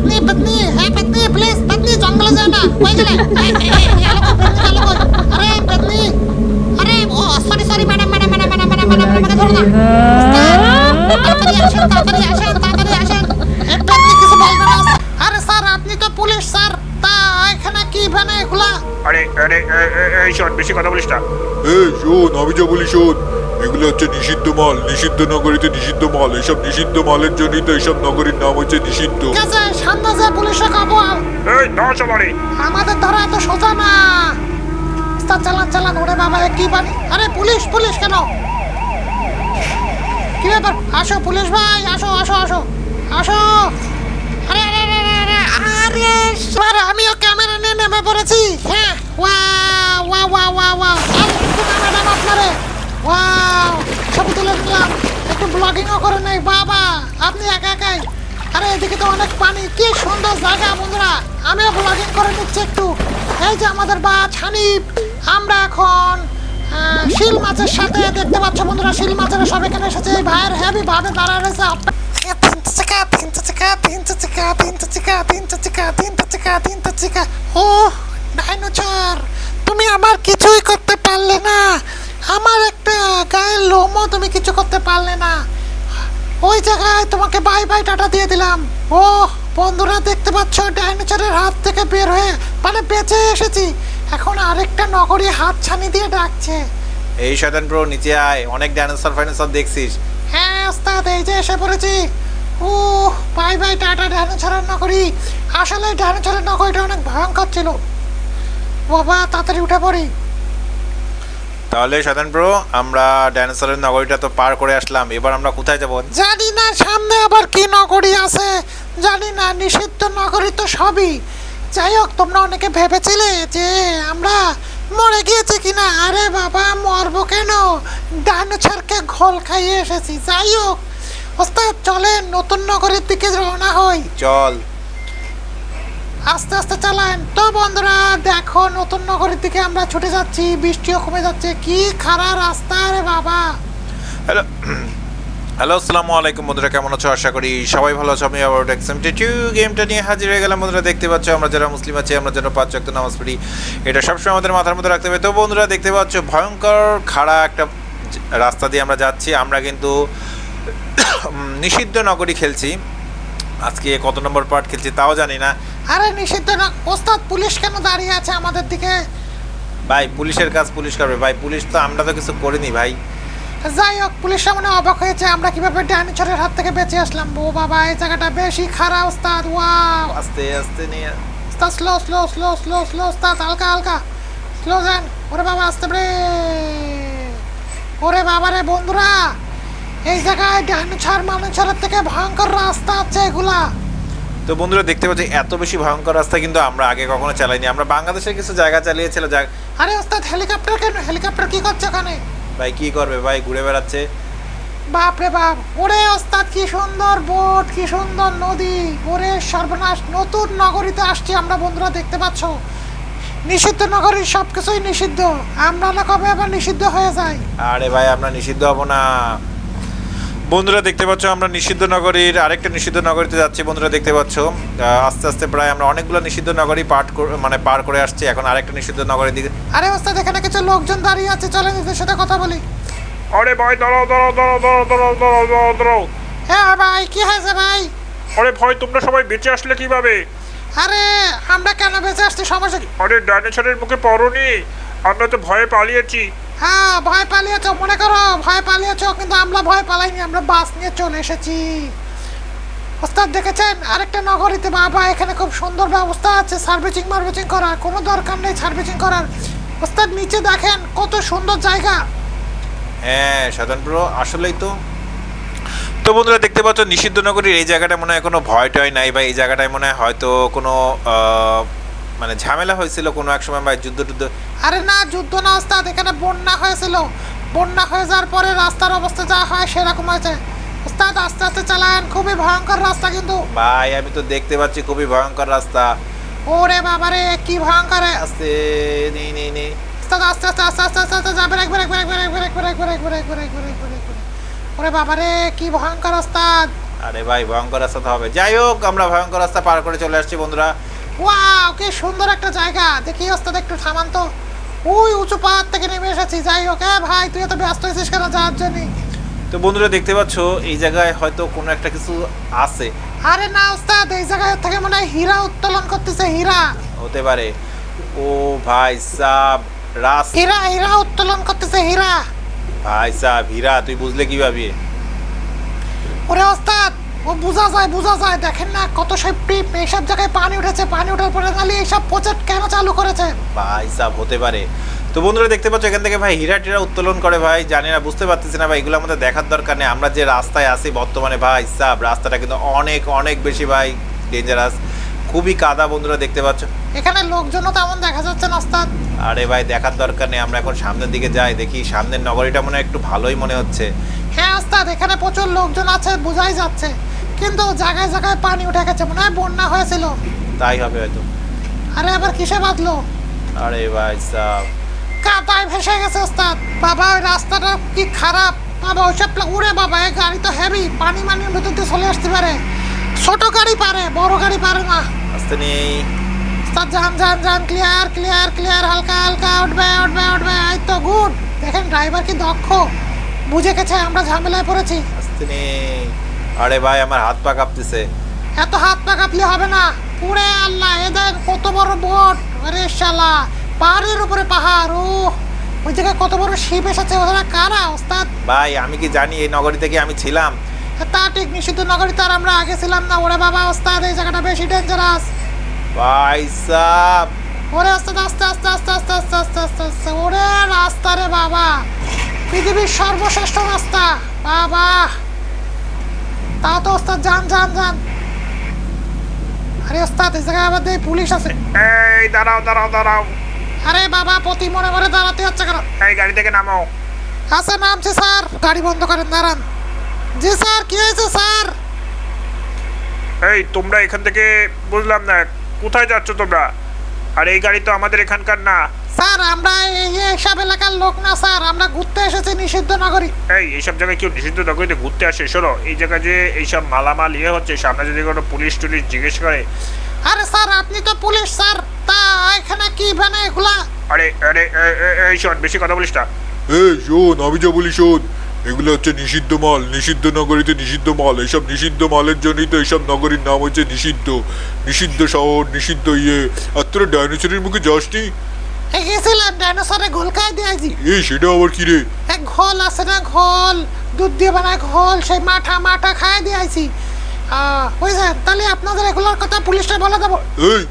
পেতনি পেতনি হ্যাঁ পেতনি প্লিজ পেতনি জঙ্গলে যায় না কই গেলে পেতনি? আরে পেতনি আরে ও sorry sorry madam madam madam madam madam madam madam ধরো না তাড়াতাড়ি আসেন তাড়াতাড়ি আসেন তাড়াতাড়ি আসেন এই কিছু বলবে না আরে স্যার আপনি তো পুলিশ স্যার তা এখানে কি বানে এগুলা আরে আরে এই শোন বেশি কথা বলিস না এই শোন আমি যা বলি শোন এগুলো হচ্ছে নিষিদ্ধ মাল নিষিদ্ধ নগরীতে নিষিদ্ধ মাল এসব নিষিদ্ধ মালের জন্যই তো এইসব নগরীর নাম হচ্ছে নিষিদ্ধ ঠিক আছে যে পুলিশে খাব এই আমাদের ধরা এত সোজা না ওস্তাদ চালান চালান ওরে বাবা এ কি বানি আরে পুলিশ পুলিশ কেন কি ব্যাপার আসো পুলিশ ভাই আসো আসো আসো আসো আরে আরে আরে আরে আরে আরে আমিও ক্যামেরা নিয়ে নেমে পড়েছি হ্যাঁ wow wow wow wow wow madam আপনারে ওয়াও ছবি তুলে নিলাম। একটু ব্লগিংও করে নেই, বাবা। আপনি একা একাই। আরে, এদিকে তো অনেক পানি। কি সুন্দর জায়গা, বন্ধুরা। আমিও ব্লগিং করে নিচ্ছি একটু। এই যে আমাদের বাজ, হানিফ। আমরা এখন শিল মাছের সাথে দেখতে পাচ্ছ, বন্ধুরা। শিল মাছেরা সব এখানে এসেছে। এই ভাইয়ের হেভি ভাবে দাঁড়ায় রয়েছে। তিনটা চিকা তিনটা চিকা তিনটা চিকা তিনটা চিকা তিনটা চিকা তিনটা চিকা। ও ডাইনোসর তুমি আমার কিছুই করতে পারলে না। আমার একটা গায়ের লোমও তুমি কিছু করতে পারলে না। ওই জায়গায় তোমাকে বাই বাই টাটা দিয়ে দিলাম। ও বন্ধুরা দেখতে পাচ্ছ ডাইনোসরের হাত থেকে বের হয়ে মানে বেঁচে এসেছি। এখন আরেকটা নগরী হাত ছানি দিয়ে ডাকছে। এই শয়তান প্রো নিচে আয়। অনেক ডাইনোসর ফাইনোসর দেখছিস। হ্যাঁ ওস্তাদ এই যে এসে পড়েছি। ও বাই বাই টাটা ডাইনোসরের নগরী। আসলে ডাইনোসরের নগরীটা অনেক ভয়ঙ্কর ছিল। বাবা তাড়াতাড়ি উঠে পড়ি। তাহলে শয়তান প্রো আমরা ডাইনোসরের নগরীটা তো পার করে আসলাম। এবার আমরা কোথায় যাব? জানি না সামনে আবার কি নগরী আছে। জানি না নিষিদ্ধ নগরী তো সবই। যাই হোক তোমরা অনেকে ভেবেছিলে যে আমরা মরে গিয়েছি কিনা। আরে বাবা মরবো কেন? ডাইনোসরকে ঘোল খাইয়ে এসেছি। যাই হোক ওস্তাদ চলেন নতুন নগরের দিকে রওনা হই। চল। আস্তে আস্তে চালান। তো বন্ধুরা, দেখো, নতুন নগরের দিকে আমরা ছুটে যাচ্ছি। বৃষ্টিও কমে যাচ্ছে। কি খারাপ রাস্তা রে বাবা। হ্যালো হ্যালো আসসালামু আলাইকুম বন্ধুরা, কেমন আছো? আশা করি সবাই ভালো আছো। আমি আবার এক্সামটি টু গেমটা নিয়ে হাজির হয়ে গেলাম। বন্ধুরা, দেখতে পাচ্ছ, আমরা যারা মুসলিম আছি, আমরা যেন পাঁচ ওয়াক্ত নামাজ পড়ি। এটা সবসময় আমাদের মাথার মধ্যে রাখতে হবে। তো বন্ধুরা, দেখতে পাচ্ছ, ভয়ঙ্কর খাড়া একটা রাস্তা দিয়ে আমরা যাচ্ছি। আমরা কিন্তু নিষিদ্ধ নগরী খেলছি। আজকে কত নম্বর পার্ট খেলছি তাও জানি না। আরে নিষিদ্ধ না। ওস্তাদ পুলিশ কেন দাঁড়িয়ে আছে আমাদের দিকে? ভাই পুলিশের কাজ পুলিশ করবে। ভাই পুলিশ তো আমরা তো কিছু করিনি ভাই। যাই হোক পুলিশ সামনে অবাক হয়েছে। আমরা কীভাবে ডাইনোসরের হাত থেকে বেঁচে আসলাম? ও বাবা এই জায়গাটা বেশি খারাপ ওস্তাদ। ওয়াও। আস্তে আস্তে নিয়ে ওস্তাদ slow slow slow slow slow ওস্তাদ। হালকা হালকা। স্লো যান ওরে বাবা আসতে রে ওরে বাবা রে বন্ধুরা। এই জায়গায় ডাইনোসর মানুষের থেকে ভয়ঙ্কর রাস্তা আছে এগুলা। তো বন্ধুরা দেখতে পাচ্ছি এত বেশি ভয়ঙ্কর রাস্তা কিন্তু আমরা আগে কখনো চালাইনি। আমরা বাংলাদেশের কিছু জায়গা চালিয়েছিল যা আরে ওস্তাদ হেলিকপ্টার কেন? হেলিকপ্টার কি করছে ওখানে? ভাই কি করবে? ভাই ঘুরে বেড়াচ্ছে। বাপ রে বাপ। ওরে ওস্তাদ কি সুন্দর বোট কি সুন্দর নদী। ওরে সর্বনাশ নতুন নগরীতে আসছি আমরা বন্ধুরা দেখতে পাচ্ছ? নিষিদ্ধ নগরীর সব কিছুই নিষিদ্ধ। আমরা না কবে আবার নিষিদ্ধ হয়ে যাই? আরে ভাই আমরা নিষিদ্ধ হব না। বন্ধুরা দেখতে পাচ্ছ আমরা নিষিদ্ধ নগরীর আরেকটা নিষিদ্ধ নগরীতে যাচ্ছি। বন্ধুরা দেখতে পাচ্ছ আস্তে আস্তে প্রায় আমরা অনেকগুলো নিষিদ্ধ নগরী পার কর- মানে পার করে আসছি। এখন আরেকটা নিষিদ্ধ নগরীর দিকে আরে ওস্তাদ এখানে কিছু লোকজন দাঁড়িয়ে আছে। চলেন এদের সাথে কথা বলি। আরে ভাই দাঁড়াও দাঁড়াও দাঁড়াও দাঁড়াও দাঁড়াও দাঁড়াও দাঁড়াও দাঁড়াও। হ্যাঁ ভাই কি হয়েছে ভাই? আরে ভাই তোমরা সবাই বেঁচে আসলে কীভাবে? আরে আমরা কেন বেঁচে আসছি? সমস্যা কি? আরে ডাইনোসরের মুখে পড়নি? আমরা তো ভয়ে পালিয়েছি। হ্যাঁ ভয় পালিয়েছ, মনে করো, ভয় পালিয়েছ, কিন্তু আমরা ভয় পালাইনি, আমরা বাস নিয়ে চলে এসেছি। ওস্তাদ দেখেছেন? আরেকটা নগরীতে বাবা, এখানে খুব সুন্দর ব্যবস্থা আছে, সার্ভিসিং মার্ভিসিং করার, কোনো দরকার নেই সার্ভিসিং করার। ওস্তাদ, নিচে দেখেন, কত সুন্দর জায়গা। হ্যাঁ সাধারণপুর আসলেই তো। তো বন্ধুরা, দেখতে পাচ্ছ, নিষিদ্ধ নগরীর এই জায়গাটা মনে হয় কোনো ভয় টয় নাই, বা এই জায়গাটায় মনে হয় হয়তো কোনো মানে ঝামেলা হয়েছিল কোনো এক সময়, বা যুদ্ধ টুদ্ধ আরে না যুদ্ধ না ওস্তাদ এখানে বন্যা হয়েছিল বন্যা হয়ে যাওয়ার পরে রাস্তার অবস্থা যা হয় সেরকম হয়েছে ওস্তাদ আস্তে আস্তে চালান খুবই ভয়ঙ্কর রাস্তা কিন্তু ভাই আমি তো দেখতে পাচ্ছি খুবই ভয়ঙ্কর রাস্তা ওরে বাবারে কি ভয়ঙ্কর আস্তে নেই নেই নেই আস্তে আস্তে আস্তে আস্তে আস্তে আস্তে আস্তে যাবে একবার একবার একবার একবার একবার একবার একবার একবার একবার একবার একবার ওরে বাবারে কি ভয়ঙ্কর ওস্তাদ আরে ভাই ভয়ঙ্কর রাস্তা তো হবে যাই হোক আমরা ভয়ঙ্কর রাস্তা পার করে চলে আসছি বন্ধুরা ওয়াও কি সুন্দর একটা জায়গা দেখি ওস্তাদ একটু থামান তো ওই উঁচু পাহাড় থেকে নেমে এসেছি যাই হোক এ ভাই তুই এত ব্যস্ত হয়েছিস কেন যাওয়ার জন্য? তো বন্ধুরা দেখতে পাচ্ছ এই জায়গায় হয়তো কোনো একটা কিছু আছে। আরে না ওস্তাদ এই জায়গায় থেকে মনে হয় হীরা উত্তোলন করতেছে হীরা। হতে পারে। ও ভাই সাব রাস। হীরা হীরা উত্তোলন করতেছে হীরা। ভাই সাব হীরা তুই বুঝলে কীভাবে? ওরে ওস্তাদ ও বোঝা যায় বোঝা যায়। দেখেন না কত সব টিপ এইসব জায়গায় পানি উঠেছে, পানি ওঠার পরে নালি এইসব প্রজেক্ট কেন চালু করেছে? ভাই, সাব হতে পারে। তো বন্ধুরা, দেখতে পাচ্ছ এখান থেকে ভাই হীরা টিরা উত্তোলন করে ভাই। জানি না, বুঝতে পারতেছি না ভাই, এগুলো আমাদের দেখার দরকার নেই। আমরা যে রাস্তায় আছি বর্তমানে ভাই, সাব রাস্তাটা কিন্তু অনেক অনেক বেশি ভাই ডেঞ্জারাস খুবই কাদা বন্ধুরা দেখতে পাচ্ছ? এখানে লোকজনও তেমন দেখা যাচ্ছে না ওস্তাদ। আরে ভাই দেখার দরকার নেই আমরা এখন সামনের দিকে যাই দেখি সামনের নগরীটা মনে হয় একটু ভালোই মনে হচ্ছে। হ্যাঁ ওস্তাদ এখানে প্রচুর লোকজন আছে বোঝাই যাচ্ছে। কিন্তু জায়গায় জায়গায় পানি উঠে গেছে মনে হয় বন্যা হয়েছিল। তাই হবে হয়তো। আরে আবার কিসে বাঁধলো? আরে ভাই সাব। কাদায় ভেসে গেছে ওস্তাদ। বাবা ওই রাস্তাটা কি খারাপ? বাবা ওইসব উড়ে বাবা এই গাড়ি তো হেভি পানি মানির ভেতর দিয়ে চলে আসতে পারে। ছোট গাড়ি পারে বড় গাড়ি পারে না। আসতে নেই যান যান যান ক্লিয়ার ক্লিয়ার ক্লিয়ার হালকা হালকা উঠবে উঠবে উঠবে এই তো গুড। দেখেন ড্রাইভার কি দক্ষ। বুঝে গেছে আমরা ঝামেলায় পড়েছি। আসতে নেই আরে ভাই আমার হাত পা কাঁপতেছে। এত হাত পা কাঁপলে হবে না। পুরে আল্লাহ এদের কত বড় বোট। আরে শালা পাহাড়ের উপরে পাহাড় ও ওই জায়গায় কত বড় শিপ এসেছে ওরা কারা ওস্তাদ? ভাই আমি কি জানি এই নগরী থেকে আমি ছিলাম। তা ঠিক নিষিদ্ধ নগরী তার আমরা আগে ছিলাম না। ওরে বাবা ওস্তাদ এই জায়গাটা বেশি ডেঞ্জারাস ভাই সাব। ওরে ওস্তাদ আস্তে আস্তে আস্তে আস্তে আস্তে আস্তে আস্তে আস্তে। ওরে রাস্তা রে বাবা। পৃথিবীর সর্বশ্রেষ্ঠ রাস্তা। বাবা। তা তো ওস্তাদ যান যান যান। আরে ওস্তাদ এই জায়গায় আবার দেখি পুলিশ আছে। এই দাঁড়াও দাঁড়াও দাঁড়াও। আরে বাবা প্রতি মনে মনে দাঁড়াতে হচ্ছে কেন? এই গাড়ি থেকে নামো আচ্ছা নামছে স্যার। গাড়ি বন্ধ করেন দাঁড়ান। জি স্যার কি হয়েছে স্যার? এই তোমরা এখান থেকে বুঝলাম না কোথায় যাচ্ছ তোমরা? আর এই গাড়ি তো আমাদের এখানকার না। স্যার আমরা এই এইসব এলাকার লোক না স্যার আমরা ঘুরতে এসেছি নিষিদ্ধ নগরী। এই এইসব জায়গায় কেউ নিষিদ্ধ নগরীতে ঘুরতে আসে শোনো এই জায়গায় যে এইসব মালামাল ইয়ে হচ্ছে সামনে যদি কোনো পুলিশ টুলিশ জিজ্ঞেস করে। আরে স্যার আপনি তো পুলিশ স্যার তা এখানে কি মানে এগুলা? আরে আরে এই শোন বেশি কথা বলিস না। এই শোন আমি যা বলি শোন। এগুলো হচ্ছে নিষিদ্ধ মল নিষিদ্ধ নগরীতে নিষিদ্ধ মল এইসব নিষিদ্ধ মালের জন্যই তো এইসব নগরীর নাম হচ্ছে নিষিদ্ধ। নিষিদ্ধ শহর নিষিদ্ধ ইয়ে। আর তোরা ডাইনোসরের মুখে যাসনি গেছিলাম ডাইনোসরে ঘোল খাই দিয়েছি। এই সেটা আবার কি রে? এক ঘোল আছে না ঘোল? দুধ দিয়ে বানায় ঘোল সেই মাঠা মাঠা খাই দিয়েছি। বুঝছেন তাহলে আপনাদের এগুলোর কথা পুলিশে বলে দেবো। এই।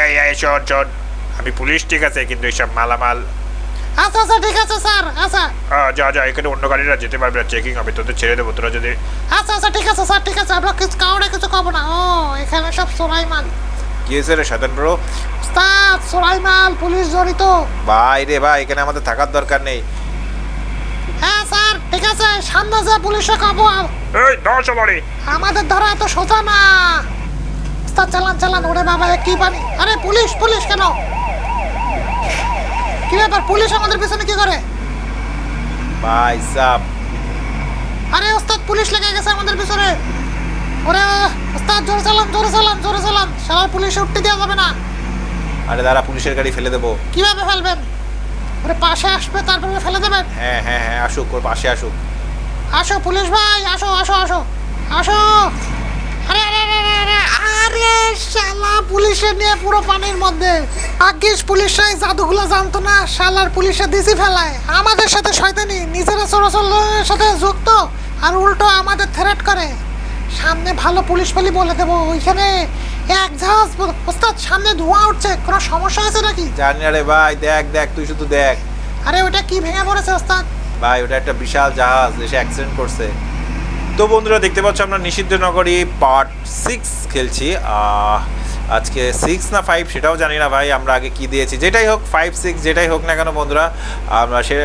এই এই শোন শোন আমি পুলিশ ঠিক আছে কিন্তু এইসব মালামাল আচ্ছা আচ্ছা ঠিক আছে স্যার। আচ্ছা। যা যা এখানে অন্য গাড়িরা যেতে পারবে না চেকিং হবে তোদের ছেড়ে দেবো তোরা যদি আচ্ছা আচ্ছা ঠিক আছে স্যার ঠিক আছে আমরা কিছু কাউরে কিছু কব না। ও এখানে সব সোরাই মাল কি হয়েছে রে সাধন ব্রো উস্তাদ সোরাই মাল পুলিশ জড়িত। ভাই রে ভাই এখানে আমাদের থাকার দরকার নেই। হ্যাঁ স্যার ঠিক আছে সামনে যা পুলিশে কব এই ধর সবারে আমাদের ধরা এত সোজা না। উস্তাদ চালান চালান ওরে বাবা কি পানি আরে পুলিশ পুলিশ কেন? কি ব্যাপার? পুলিশ আমাদের পিছনে কি করে? ভাই সাব। আরে ওস্তাদ পুলিশ লেগে গেছে আমাদের পিছনে। ওরে ওস্তাদ জোরে চালান জোরে চালান জোরে চালান। সারা পুলিশে উঠতে দেওয়া যাবে না। আরে দাঁড়া পুলিশের গাড়ি ফেলে দেবো। কীভাবে ফেলবেন? ওরে পাশে আসবে তারপরে ফেলে দেবেন। হ্যাঁ হ্যাঁ হ্যাঁ আসুক ওর পাশে আসুক। আসো পুলিশ ভাই আসো আসো আসো। আসো। আরে, আরে আরে শালা পুলিশের নিয়ে পুরো পানির মধ্যে। আজ্ঞেস পুলিশরা এই জাদুগুলো জানতো না শালার পুলিশে দিছি ফেলায়। আমাদের সাথে শয়তানি নিজেরা চলাচলের সাথে যুক্ত আর উল্টো আমাদের থ্রেট করে। সামনে ভালো পুলিশ পালি বলে দেবো ওইখানে এক জাহাজ ওস্তাদ সামনে ধোঁয়া উঠছে কোনো সমস্যা আছে নাকি? জানি রে ভাই দেখ দেখ তুই শুধু দেখ। আরে ওটা কি ভেঙে পড়েছে ওস্তাদ? ভাই ওটা একটা বিশাল জাহাজ এসে অ্যাক্সিডেন্ট করছে। তো বন্ধুরা দেখতে পাচ্ছ আমরা নিষিদ্ধ নগরী পার্ট সিক্স খেলছি। আজকে সিক্স না ফাইভ সেটাও জানি না ভাই আমরা আগে কি দিয়েছি। যেটাই হোক ফাইভ সিক্স যেটাই হোক না কেন বন্ধুরা আমরা সে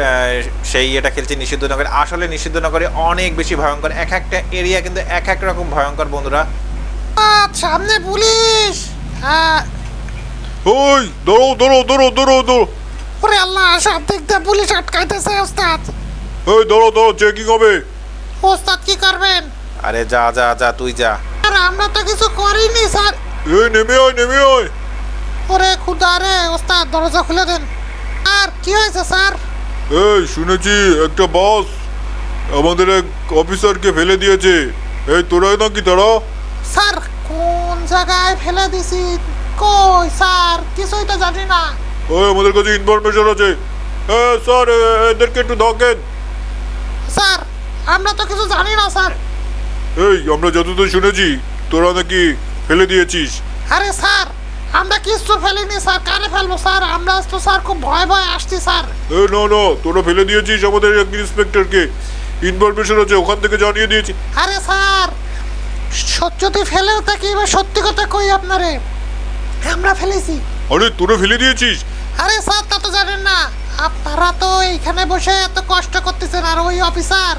সেই এটা খেলছি নিষিদ্ধ নগরী। আসলে নিষিদ্ধ নগরী অনেক বেশি ভয়ঙ্কর। এক একটা এরিয়া কিন্তু এক এক রকম ভয়ঙ্কর বন্ধুরা। সামনে পুলিশ! হ্যাঁ। ওই দাঁড়ো দাঁড়ো দাঁড়ো দাঁড়ো দাঁড়ো ওরে আল্লাহ সব দিক দিয়ে পুলিশ আটকাইতেছে ওস্তাদ। এই দাঁড়ো দাঁড়ো চেকিং হবে। ওস্তাদ কি করবেন? আরে যা যা যা তুই যা। আর আমরা তো কিছু করিনি স্যার। এই নেমে আয় নেমে আয়। ওরে খুদা রে ওস্তাদ দরজা খুলে দেন। আর কি হয়েছে স্যার? এই শুনেছি একটা বাস আমাদের এক অফিসারকে ফেলে দিয়েছে। এই তোরাই নাকি তারা স্যার কোন জায়গায় ফেলে দিছি? কই স্যার? কিছুই তো জানি না। ওই আমাদের কাছে ইনফরমেশন আছে। এ স্যার এদেরকে একটু ধকেন। স্যার আমরা তো কিছু জানি না স্যার। এই আমরা যতদূর শুনেছি তোরা নাকি ফেলে দিয়েছিস। আরে স্যার আমরা কিছু ফেলিনি স্যার। কারে ফেলব স্যার? আমরা তো স্যার খুব ভয় ভয় আসছি স্যার। এ নো নো তোরা ফেলে দিয়েছিস আমাদের এক ইন্সপেক্টরকে ইনফরমেশন আছে ওখান থেকে জানিয়ে দিয়েছি। আরে স্যার সত্যি যদি ফেলেও থাকি এবার সত্যি কথা কই আপনারে? আমরা ফেলেছি। আরে তোরা ফেলে দিয়েছিস? আরে স্যার তা তো জানেন না। আপনারা তো এইখানে বসে এত কষ্ট করতেছেন আর ওই অফিসার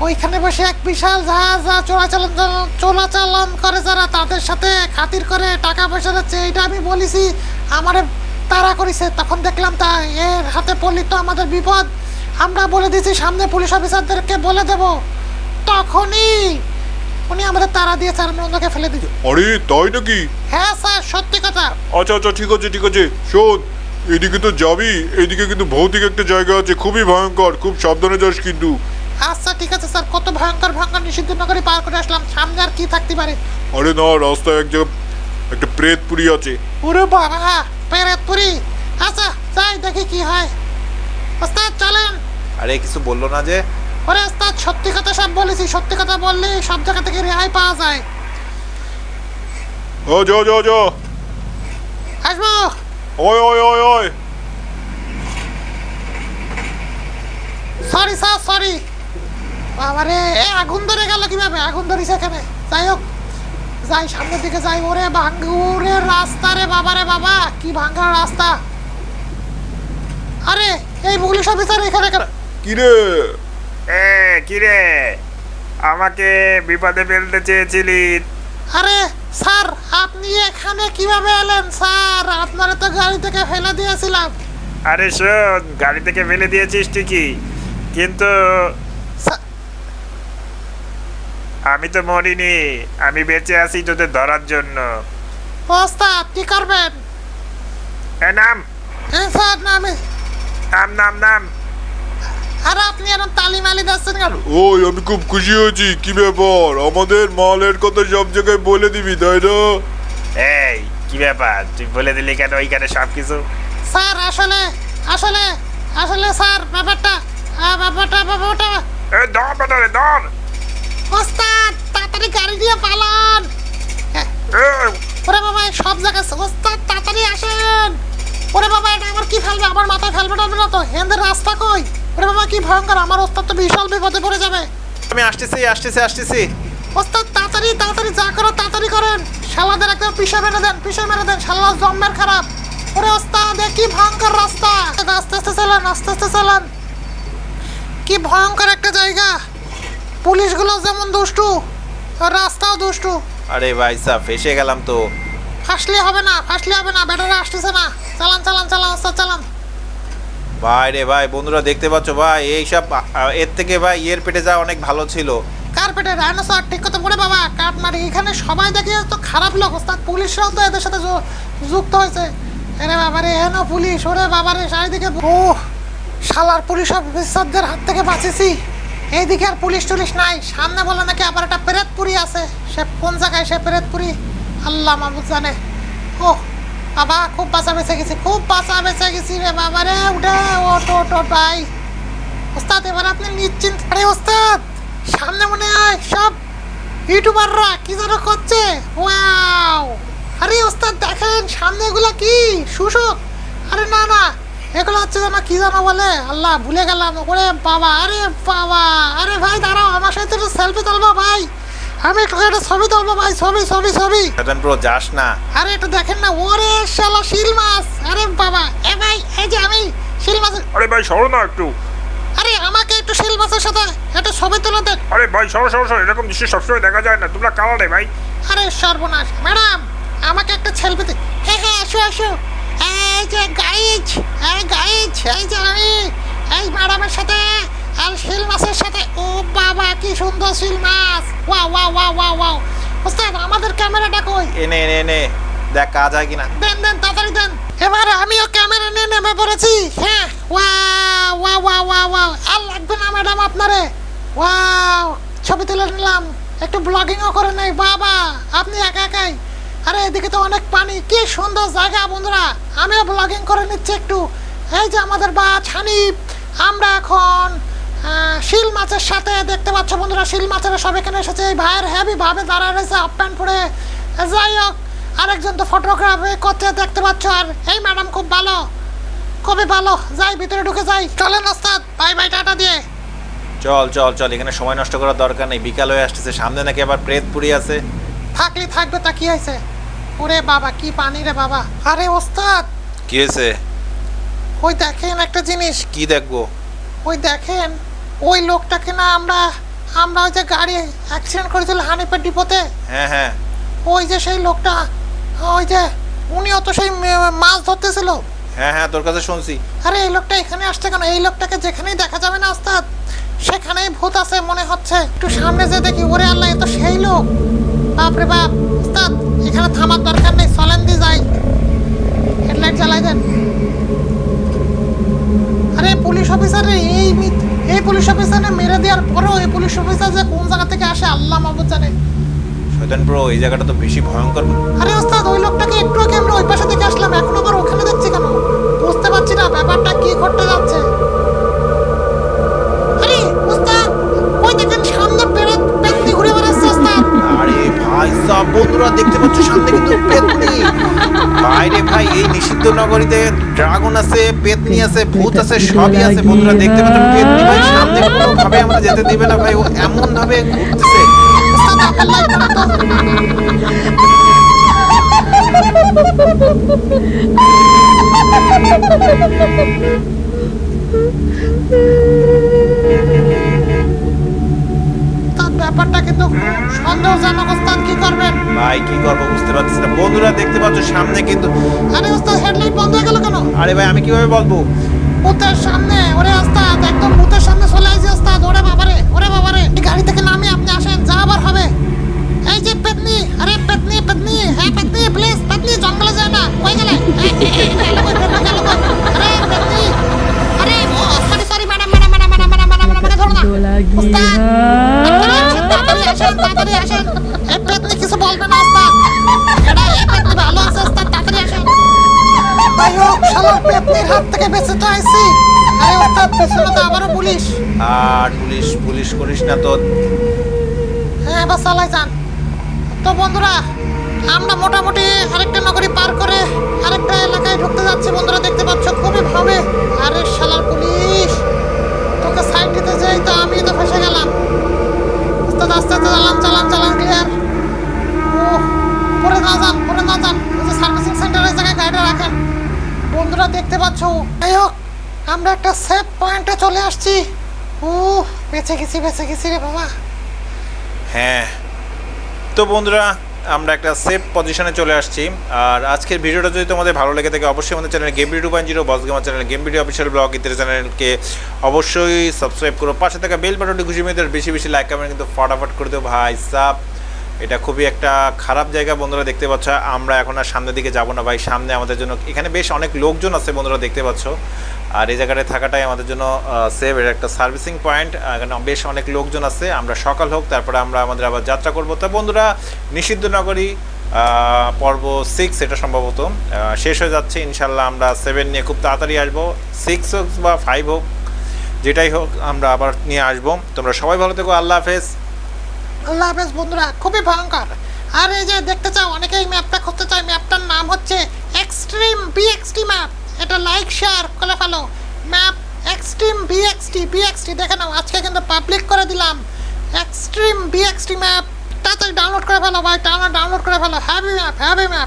ওইখানে বসে এক বিশাল জাহাজ যা চলাচলন চলাচলন করে যারা তাদের সাথে খাতির করে টাকা পয়সা দিচ্ছে। এইটা আমি বলেছি আমারে তারা করেছে। তখন দেখলাম তা এর হাতে পড়লি তো আমাদের বিপদ। আমরা বলে দিয়েছি সামনে পুলিশ অফিসারদেরকে বলে দেব। তখনই উনি আমাদের তারা আর আমি অন্যকে ফেলে দিই আরে তাই নাকি? হ্যাঁ স্যার সত্যি কথা। আচ্ছা আচ্ছা ঠিক আছে ঠিক আছে। শোন এদিকে তো যাবি এদিকে কিন্তু ভৌতিক একটা জায়গা আছে। খুবই ভয়ঙ্কর খুব সাবধানে যাস কিন্তু। আচ্ছা ঠিক আছে স্যার। কত ভয়ঙ্কর ভয়ঙ্কর নিষিদ্ধ নগরী পার করে আসলাম। সামনে আর কি থাকতে পারে? আরে না রাস্তায় এক জায়গা একটা প্রেতপুরি আছে। ওরে বাবা পেরেতপুরি আচ্ছা যাই দেখি কি হয়। ওস্তাদ চলেন। আরে কিছু বলল না যে? ওরে ওস্তাদ সত্যি কথা সব বলেছি সত্যি কথা বললে সব জায়গা থেকে রেহাই পাওয়া যায়। ও যা যা যা আসব? ওই ওই ওই ওই। সরি স্যার সরি বাবারে এ আগুন ধরে গেল কীভাবে? আগুন ধরিস এখানে যাই হোক যাই সামনের দিকে যাই ওরে ভাঙ্গুরের রাস্তা রে বাবারে বাবা কি ভাঙ্গার রাস্তা। আরে এই পুলিশ অফিসার এখানে কেন? কিরে? এ কিরে? আমাকে বিপদে ফেলতে চেয়েছিলি। আরে স্যার আপনি এখানে কীভাবে এলেন? স্যার আপনারা তো গাড়ি থেকে ফেলে দিয়েছিলাম। আরে শোন গাড়ি থেকে ফেলে দিয়েছিস ঠিকই। কিন্তু আমি তো মরিনি আমি বেঁচে আছি তোদের ধরার জন্য। ওস্তাদ কি করবেন? এ নাম। হ্যাঁ স্যার না আমি নাম নাম নাম। আর আপনি এরকম তালিমালি দিচ্ছেন কেন? ওই আমি খুব খুশি হয়েছি কি ব্যাপার? আমাদের মালের কথা সব জায়গায় বলে দিবি তাই না? এই কি ব্যাপার? তুই বলে দিলি কেন ওইখানে সব কিছু স্যার আসলে আসলে আসলে স্যার ব্যাপারটা আহ, ব্যাপারটা ব্যাপারটা এ ধর বেটারে ধর ওস্তাদ তাড়াতাড়ি গাড়ি দিয়ে পালান। হ্যাঁ, ওরে বাবা সব জায়গায় ওস্তাদ তাড়াতাড়ি আসেন। ওরে বাবা এটা আমার কি ফেলবে? আমার মাথায় ফেলবে টালবে না তো। হেন্দের রাস্তা কই? ওরে বাবা কি ভয়ঙ্কর। আমার ওস্তাদ তো বিশাল বিপদে পড়ে যাবে। আমি আসতেছি আসতেছি আসতেছি। ওস্তাদ তাড়াতাড়ি তাড়াতাড়ি যা করো তাড়াতাড়ি করেন। শালাদের একদম পিছে মেরে দেন পিছে মেরে দেন। শালা জম্মের খারাপ। ওরে ওস্তাদ কি ভয়ঙ্কর রাস্তা। আস্তে আস্তে চালান আস্তে আস্তে চালান। কি ভয়ঙ্কর একটা জায়গা। পুলিশগুলো যেমন দুষ্টু রাস্তাও দুষ্টু। আরে ভাই সাহ ফেসে গেলাম তো। ফাসলে হবে না ফাসলে হবে না ব্যাটারা আসতেছে না। চালান চালান চালান ওস্তাদ চালান। ভাই রে ভাই বন্ধুরা দেখতে পাচ্ছ ভাই এইসব এর থেকে ভাই ইয়ের পেটে যাওয়া অনেক ভালো ছিল। কার্পেটে ডাইনোসর ঠিক কথা বলে বাবা কাঠমারি এখানে সবাই দেখি তো খারাপ লোক ওস্তাদ। পুলিশরাও তো এদের সাথে যুক্ত হয়েছে। আরে বাবারে হেন পুলিশ ওরে বাবারে চারিদিকে ও শালার পুলিশ অফিসারদের হাত থেকে বাঁচেছি এইদিকে আর পুলিশ টুলিশ নাই। সামনে বলে নাকি আবার একটা পেরেতপুরি আছে। সে কোন জায়গায় সে পেরেতপুরি আল্লাহ মাহবুদ জানে। ও বাবা, খুব বাঁচা বেঁচে গেছি, খুব বাঁচা বেঁচে গেছি রে বাবারে উঠে ওটো ওটো ভাই ওস্তাদ, এবার আপনি নিশ্চিন্ত আরে ওস্তাদ, সামনে মনে হয় সব ইউটিউবাররা কি যেন করছে। ওয়াও! আরে ওস্তাদ, দেখেন, সামনে এগুলো কি? শুশক আরে না না এগুলো হচ্ছে যেন কি জানো বলে? আল্লাহ ভুলে গেলাম। ওরে বাবা আরে বাবা আরে ভাই দাঁড়াও আমার সাথে একটু সেলফি তুলবো ভাই। আমি একটু একটা ছবি তুলবো ভাই ছবি ছবি ছবি। প্রো যাস না। আরে একটু দেখেন না ওরে শালা শিল মাছ আরে বাবা এ ভাই এই যে আমি শিল মাছ আরে ভাই সরো না একটু। আরে আমাকে একটু শিল মাছের সাথে একটু ছবি তুলে দেন। আরে ভাই সরো সরো সরো এরকম দৃশ্য সবসময় দেখা যায় না। তোমরা কালা রে ভাই? আরে সর্বনাশ। ম্যাডাম আমাকে একটা সেলফি দে হ্যাঁ হ্যাঁ আসো আসো। এই যে গাইজ এই গাইজ এই যে আমি এই ম্যাডামের সাথে আর শিল মাছের সাথে ও বাবা কি সুন্দর শিল মাছ। Wow wow wow wow wow. ওস্তাদ আমাদের ক্যামেরাটা কই এনে এনে এনে দেখ কাজ হয় কিনা। দেন দেন তাড়াতাড়ি দেন। এবার আমিও ক্যামেরা নিয়ে নেমে পড়েছি। হ্যাঁ wow wow wow wow wow. আর লাগবে না ম্যাডাম আপনারে। ওয়াও ছবি তুলে নিলাম। একটু ব্লগিংও করে নেই বাবা। আপনি একা একাই। আরে এদিকে তো অনেক পানি। কি সুন্দর জায়গা বন্ধুরা। আমিও ব্লগিং করে নিচ্ছি একটু। এই যে আমাদের বা হানিফ আমরা এখন শিল মাছের সাথে দেখতে পাচ্ছ বন্ধুরা শিল মাছেরা সব এখানে এসেছে। এই ভাইয়ের হেভি ভাবে দাঁড়ায় রয়েছে হাফ প্যান্ট পরে যাই হোক আরেকজন তো ফটোগ্রাফি করতে দেখতে পাচ্ছ। আর এই ম্যাডাম খুব ভালো খুবই ভালো। যাই ভিতরে ঢুকে যাই। চলেন ওস্তাদ বাই বাই টাটা দিয়ে। চল চল চল এখানে সময় নষ্ট করার দরকার নেই। বিকাল হয়ে আসতেছে সামনে নাকি আবার প্রেত পুরি আছে। থাকলে থাকবে তা কি হয়েছে? ওরে বাবা কি পানি রে বাবা। আরে ওস্তাদ! কি হয়েছে? ওই দেখেন একটা জিনিস। কি দেখব? ওই দেখেন ওই লোকটাকে না আমরা আমরা ওই যে গাড়ি অ্যাক্সিডেন্ট করেছিল হানিপের ডিপোতে। হ্যাঁ হ্যাঁ। ওই যে সেই লোকটা ওই যে উনিও তো সেই মাছ ধরতেছিল। হ্যাঁ হ্যাঁ তোর কাছে শুনছি। আরে এই লোকটা এখানে আসছে কেন? এই লোকটাকে যেখানেই দেখা যাবে না ওস্তাদ সেখানেই ভূত আছে মনে হচ্ছে। একটু সামনে যে দেখি ওরে আল্লাহ এ তো সেই লোক। বাপরে বাপ ওস্তাদ এখানে থামার দরকার নেই চলেন দিয়ে যাই। হেডলাইট জ্বালাই দেন। আরে পুলিশ অফিসার এই এই পুলিশ অফিসারে মেরে দেওয়ার পরেও এই পুলিশ অফিসার যে কোন জায়গা থেকে আসে আল্লাহ মাহবুদ জানে। শয়তান ব্রো এই জায়গাটা তো বেশি ভয়ঙ্কর। আরে ওস্তাদ ওই লোকটাকে একটু আমরা ওই পাশে থেকে আসলাম এখন আবার ওখানে যাচ্ছি কেন? বুঝতে পারছি না ব্যাপারটা কি ঘটতে যাচ্ছে। বন্ধুরা দেখতে পাচ্ছ, সামনে কিন্তু পেতনি। বাইরে ভাই, এই নিষিদ্ধ নগরীতে ড্রাগন আছে, পেতনি আছে, ভূত আছে, সবই আছে, বন্ধুরা দেখতে পাচ্ছ। পেতনি ভাই, সামনে কোনো ভাবে আমরা যেতে দিবে না ভাই, ও এমন ভাবে ঘুরতেছে। ওস্তাদ আমার ব্যাপারটা কিন্তু সন্দেহজনক ওস্তাদ কি করবেন ভাই কি করব বুঝতে পারছি না বন্ধুরা দেখতে পাচ্ছ সামনে কিন্তু আরে ওস্তাদ হেডলাইট বন্ধ হয়ে গেল কেন আরে ভাই আমি কীভাবে বলব ভূতের সামনে ওরে ওস্তাদ একদম ভূতের সামনে চলে আসছে ওস্তাদ ওরে বাবারে ওরে বাবারে গাড়ি থেকে নামি আপনি আসেন যা আবার হবে এই যে পেতনি আরে পেতনি পেতনি হ্যাঁ পেতনি প্লিজ পেতনি জঙ্গলে যায় না কই গেলে? আরে পেতনি আরে ও sorry sorry madam madam madam madam madam madam আমাকে ধরো না ওস্তাদ হোক হাত থেকে বেঁচে তো আইছি আরে ওস্তাদ পেছনে তো আবারও পুলিশ। আর পুলিশ পুলিশ করিস না তো হ্যাঁ এবার চালাই যান। তো বন্ধুরা আমরা মোটামুটি আরেকটা নগরী পার করে আরেকটা এলাকায় ঢুকতে যাচ্ছি। বন্ধুরা দেখতে পাচ্ছ খুবই ভাবে। আরে শালার পুলিশ তোকে সাইড দিতে যাই তো আমি তো ফেসে গেলাম। আস্তে আস্তে আস্তে চালান চালান চালান ক্লিয়ার ও পরে না যান পরে না যান। সার্ভিসিং সেন্টারের জায়গায় গাড়িটা রাখেন বন্ধুরা পাচ্ছ যাই হোক, আমরা একটা সেফ পয়েন্টে চলে আসছি। ও বেঁচে গেছি বেঁচে গেছি রে বাবা। হ্যাঁ। তো বন্ধুরা, আমরা একটা সেফ পজিশনে চলে আসছি। আর আজকের ভিডিওটা যদি তোমাদের ভালো লেগে থাকে, অবশ্যই আমাদের channel game video point zero boss channel game video official blog ইত্যাদি চ্যানেলকে অবশ্যই সাবস্ক্রাইব করো। পাশে থাকা বেল বাটনটি খুশি মেয়েদের বেশি বেশি লাইক কমেন্ট কিন্তু ফটাফট করে দেবো ভাই সাপ এটা খুবই একটা খারাপ জায়গা, বন্ধুরা দেখতে পাচ্ছ। আমরা এখন আর সামনের দিকে যাব না ভাই, সামনে আমাদের জন্য এখানে বেশ অনেক লোকজন আছে বন্ধুরা দেখতে পাচ্ছ। আর এই জায়গাটায় থাকাটাই আমাদের জন্য সেভ এর একটা সার্ভিসিং পয়েন্ট এখানে বেশ অনেক লোকজন আছে, আমরা সকাল হোক, তারপরে আমরা আমাদের আবার যাত্রা করব। তা বন্ধুরা নিষিদ্ধ নগরী পর্ব সিক্স এটা সম্ভবত শেষ হয়ে যাচ্ছে। ইনশাল্লাহ আমরা সেভেন নিয়ে খুব তাড়াতাড়ি আসব। সিক্স হোক বা ফাইভ হোক, যেটাই হোক, আমরা আবার নিয়ে আসব। তোমরা সবাই ভালো থেকো, আল্লাহ হাফেজ। আল্লাহ হাফেজ, বন্ধুরা, খুবই ভয়ঙ্কর। আর এই যে দেখতে চাও, অনেকেই ম্যাপটা খুঁজতে চায়। ম্যাপটার নাম হচ্ছে এক্সট্রিম বিএক্সটি ম্যাপ এটা লাইক শেয়ার করে ফেলো ম্যাপ এক্সট্রিম বিএক্সটি বিএক্সটি দেখে নাও, আজকে কিন্তু পাবলিক করে দিলাম। এক্সট্রিম বিএক্সটি ম্যাপ তাড়াতাড়ি ডাউনলোড করে ফেলো, ভাই ডাউনলোড ডাউনলোড করে ফেলো। Heavy map heavy map